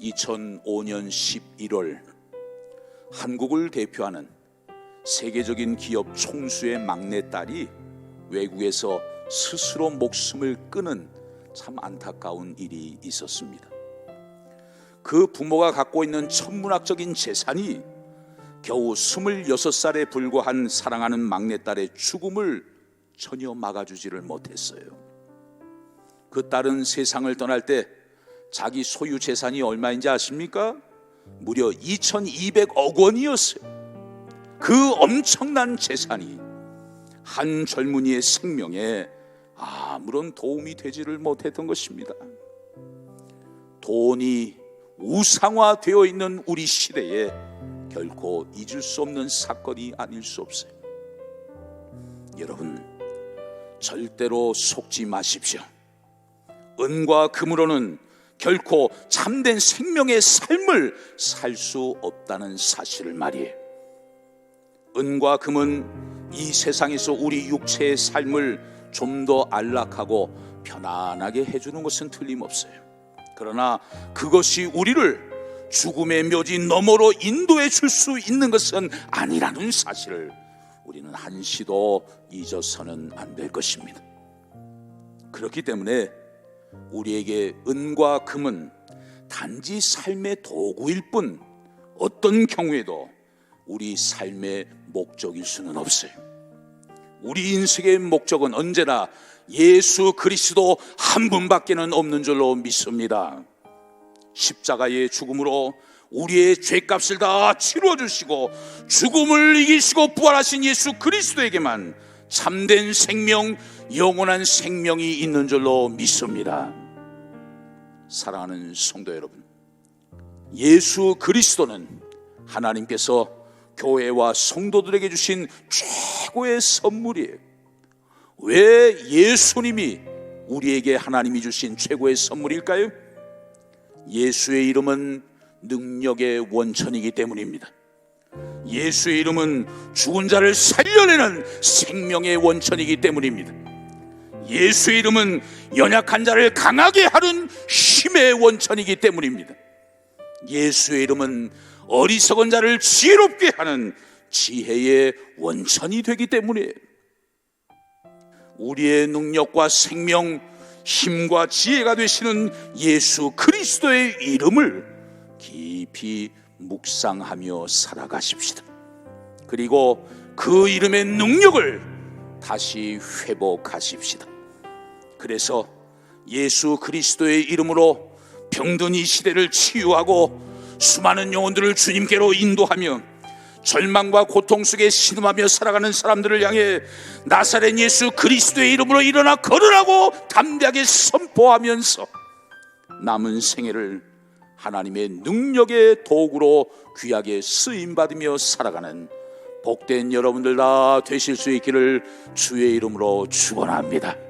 2005년 11월 한국을 대표하는 세계적인 기업 총수의 막내딸이 외국에서 스스로 목숨을 끊은 참 안타까운 일이 있었습니다. 그 부모가 갖고 있는 천문학적인 재산이 겨우 26살에 불과한 사랑하는 막내딸의 죽음을 전혀 막아주지를 못했어요. 그 딸은 세상을 떠날 때 자기 소유 재산이 얼마인지 아십니까? 무려 2200억 원이었어요. 그 엄청난 재산이 한 젊은이의 생명에 아무런 도움이 되지를 못했던 것입니다. 돈이 우상화되어 있는 우리 시대에 결코 잊을 수 없는 사건이 아닐 수 없어요. 여러분, 절대로 속지 마십시오. 은과 금으로는 결코 참된 생명의 삶을 살 수 없다는 사실을 말이에요. 은과 금은 이 세상에서 우리 육체의 삶을 좀 더 안락하고 편안하게 해주는 것은 틀림없어요. 그러나 그것이 우리를 죽음의 묘지 너머로 인도해 줄 수 있는 것은 아니라는 사실을 우리는 한시도 잊어서는 안 될 것입니다. 그렇기 때문에 우리에게 은과 금은 단지 삶의 도구일 뿐 어떤 경우에도 우리 삶의 목적일 수는 없어요. 우리 인생의 목적은 언제나 예수 그리스도 한 분밖에는 없는 줄로 믿습니다. 십자가의 죽음으로 우리의 죄값을 다 치루어 주시고 죽음을 이기시고 부활하신 예수 그리스도에게만 참된 생명, 영원한 생명이 있는 줄로 믿습니다. 사랑하는 성도 여러분, 예수 그리스도는 하나님께서 교회와 성도들에게 주신 최고의 선물이에요. 왜 예수님이 우리에게 하나님이 주신 최고의 선물일까요? 예수의 이름은 능력의 원천이기 때문입니다. 예수의 이름은 죽은 자를 살려내는 생명의 원천이기 때문입니다. 예수의 이름은 연약한 자를 강하게 하는 힘의 원천이기 때문입니다. 예수의 이름은 어리석은 자를 지혜롭게 하는 지혜의 원천이 되기 때문에 우리의 능력과 생명, 힘과 지혜가 되시는 예수 그리스도의 이름을 깊이 묵상하며 살아가십시다. 그리고 그 이름의 능력을 다시 회복하십시다. 그래서 예수 그리스도의 이름으로 병든 이 시대를 치유하고 수많은 영혼들을 주님께로 인도하며 절망과 고통 속에 신음하며 살아가는 사람들을 향해 나사렛 예수 그리스도의 이름으로 일어나 걸으라고 담대하게 선포하면서 남은 생애를 하나님의 능력의 도구로 귀하게 쓰임 받으며 살아가는 복된 여러분들 다 되실 수 있기를 주의 이름으로 축원합니다.